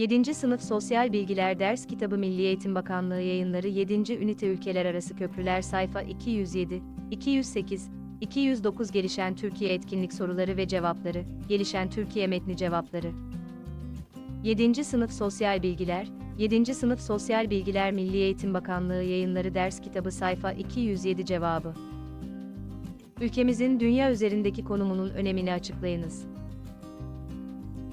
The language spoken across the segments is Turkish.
7. Sınıf Sosyal Bilgiler Ders Kitabı Milli Eğitim Bakanlığı Yayınları 7. Ünite Ülkeler Arası Köprüler Sayfa 207, 208, 209 Gelişen Türkiye Etkinlik Soruları ve Cevapları, Gelişen Türkiye Metni Cevapları. 7. Sınıf Sosyal Bilgiler, 7. Sınıf Sosyal Bilgiler Milli Eğitim Bakanlığı Yayınları Ders Kitabı Sayfa 207 Cevabı. Ülkemizin dünya üzerindeki konumunun önemini açıklayınız.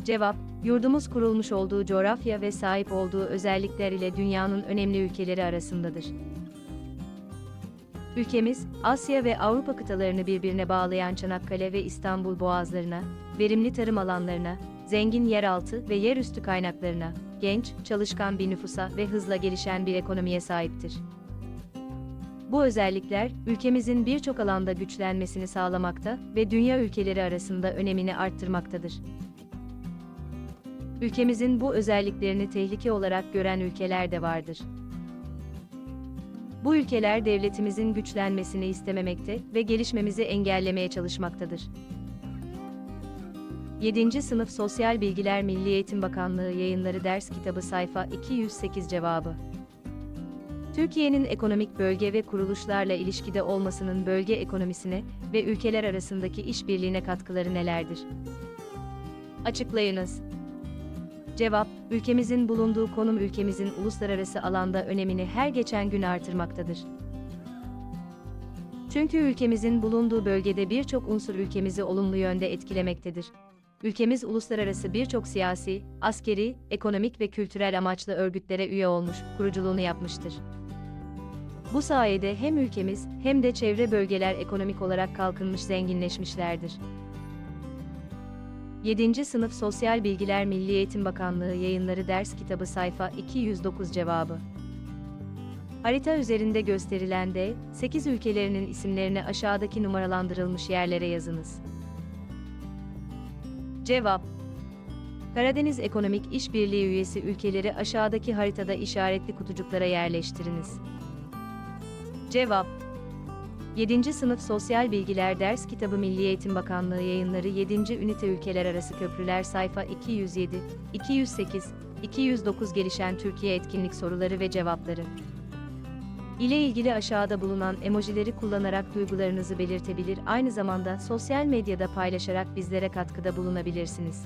Cevap, yurdumuz kurulmuş olduğu coğrafya ve sahip olduğu özellikler ile dünyanın önemli ülkeleri arasındadır. Ülkemiz, Asya ve Avrupa kıtalarını birbirine bağlayan Çanakkale ve İstanbul boğazlarına, verimli tarım alanlarına, zengin yeraltı ve yerüstü kaynaklarına, genç, çalışkan bir nüfusa ve hızla gelişen bir ekonomiye sahiptir. Bu özellikler, ülkemizin birçok alanda güçlenmesini sağlamakta ve dünya ülkeleri arasında önemini arttırmaktadır. Ülkemizin bu özelliklerini tehlike olarak gören ülkeler de vardır. Bu ülkeler devletimizin güçlenmesini istememekte ve gelişmemizi engellemeye çalışmaktadır. 7. Sınıf Sosyal Bilgiler Milli Eğitim Bakanlığı Yayınları Ders Kitabı Sayfa 208 Cevabı Türkiye'nin ekonomik bölge ve kuruluşlarla ilişkide olmasının bölge ekonomisine ve ülkeler arasındaki işbirliğine katkıları nelerdir? Açıklayınız. Cevap, ülkemizin bulunduğu konum ülkemizin uluslararası alanda önemini her geçen gün artırmaktadır. Çünkü ülkemizin bulunduğu bölgede birçok unsur ülkemizi olumlu yönde etkilemektedir. Ülkemiz uluslararası birçok siyasi, askeri, ekonomik ve kültürel amaçlı örgütlere üye olmuş, kuruculuğunu yapmıştır. Bu sayede hem ülkemiz hem de çevre bölgeler ekonomik olarak kalkınmış zenginleşmişlerdir. 7. Sınıf Sosyal Bilgiler Milli Eğitim Bakanlığı Yayınları Ders Kitabı Sayfa 209 Cevabı Harita üzerinde gösterilen de 8 ülkelerinin isimlerini aşağıdaki numaralandırılmış yerlere yazınız. Cevap Karadeniz Ekonomik İşbirliği üyesi ülkeleri aşağıdaki haritada işaretli kutucuklara yerleştiriniz. Cevap 7. Sınıf Sosyal Bilgiler Ders Kitabı Milli Eğitim Bakanlığı Yayınları 7. Ünite Ülkeler Arası Köprüler Sayfa 207, 208, 209 Gelişen Türkiye Etkinlik Soruları ve Cevapları ile ilgili aşağıda bulunan emojileri kullanarak duygularınızı belirtebilir, aynı zamanda sosyal medyada paylaşarak bizlere katkıda bulunabilirsiniz.